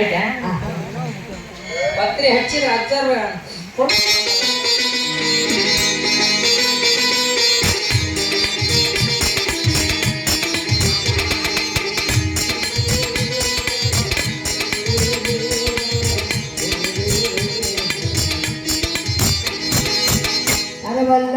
ಆಯ್ತಾ? ಪತ್ರಿ ಹಚ್ಚಿದ ಅಜ್ಜಾರ ಅರವಲ್ಲ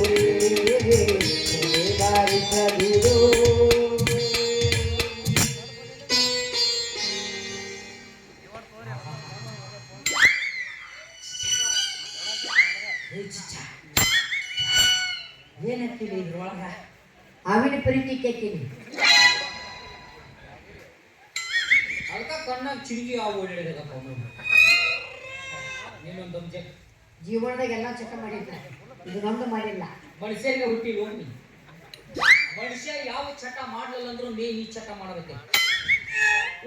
ಏನಂತೀವಿ ಇದ್ರೊಳಗ ಆವಿನ ಪ್ರೀತಿ ಕೇಳ್ತೀನಿ. ಅದಕ್ಕ ಕಣ್ಣಾಗ ಚಿರುಗಿ ಆ ಓಡಾಡಿದಪ್ಪ ನೀನೊಂದು ಅಂಜೆ ಜೀವನದಾಗ ಎಲ್ಲ ಮಾಡಿದ್ದ ಇದು ನಮ್ದು ಮಾಡಿಲ್ಲ. ಮನುಷ್ಯರಿಗೆ ಹುಟ್ಟಿ ಹೋಗಿ ಮನುಷ್ಯ ಯಾವ ಚಟ ಮಾಡಲಿಲ್ಲ ಅಂದ್ರು ನೀ ಈ ಚಟ ಮಾಡಬೇಕು.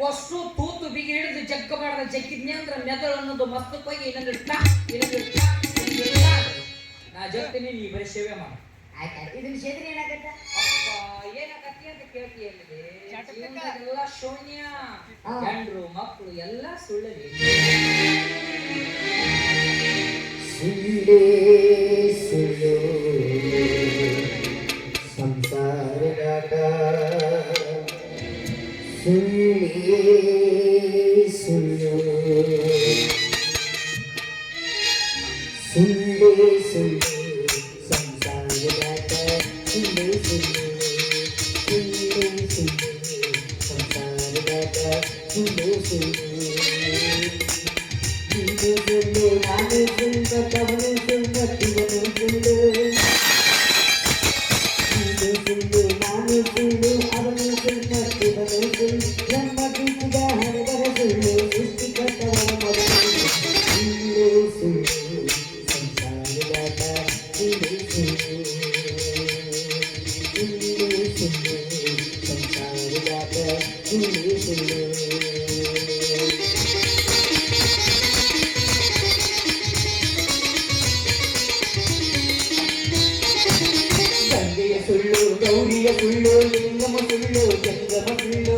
ವಸ್ತು ತೂತು ಬಿಗಿ ಹಿಡಿದು ಜಗ್ಗ ಮಾಡದ ಜಗ್ಗಿದ್ನಿ ಅಂದ್ರೆ ಮೆದಳು ಅನ್ನೋದು ಮಸ್ತಕ್ಕಾಗಿ ಇನ್ನೊಂದು ಇಟ್ಟ ಇನ್ನೊಂದು ಟಾಕ್. ನಾ ಜಗ್ತೀನಿ ನೀ ಬರೀ ಸೇವೆ ಮಾಡು. ಆಯ್ತಾಯ್ತು. ಇದನ್ನ ಸೇದ್ರೆ ಏನಾಗತ್ತ? ಏನಾಗತ್ತಿ ಅಂತ ಕೇಳ್ತೀಯಲ್ಲಿದೆ ಎಲ್ಲ ಶೂನ್ಯ. ಗಂಡ್ರು ಮಕ್ಕಳು ಎಲ್ಲ ಸುಳ್ಳಲಿ ಸುಳ್ಳೇ ಸುಳ್ಳು. ಸಂಸಾರದಾಗ ಸುಳ್ಳೇ ಸುಳ್ಳು. ಸುಳ್ಳೇ ಸುಳ್ಳು. ಸಂಸಾರದಾಗ ಸುಳ್ಳೇ ಸುಳ್ಳು ಗಂಗೆಯ ಸುಳ್ಳು ಗೌರಿಯ ಸುಳ್ಳು ಲಿಂಗಮ ಸುಳ್ಳು ಜಂಗಮ ಸುಳ್ಳು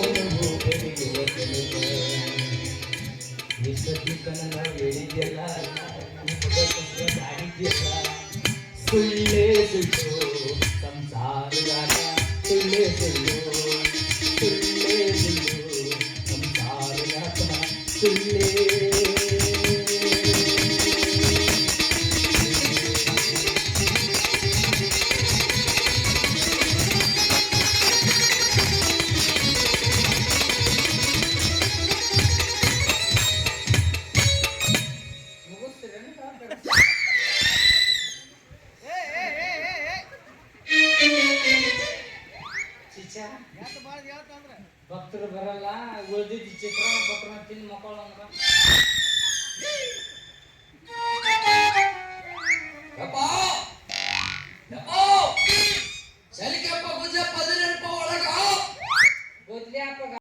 ಸುಳ್ಳೇ ಸುಳ್ಳು ಸಂಸಾರದಾಗ ಸುಳ್ಳೇ ಸುಳ್ಳು ಸುಳ್ಳೇ ಸುಳ್ಳು ಸಂಸಾರದಾಗ ಸುಳ್ಳೇ ಚಿಚ್ಚ ಭಕ್ತರು ಬರಲ್ಲ ಉಳಿದಿದ್ದ ಚಿತ್ರ ಭಕ್ತರ ತಿಂದು ಮಕ್ಕಳು ಅಂದ್ರ.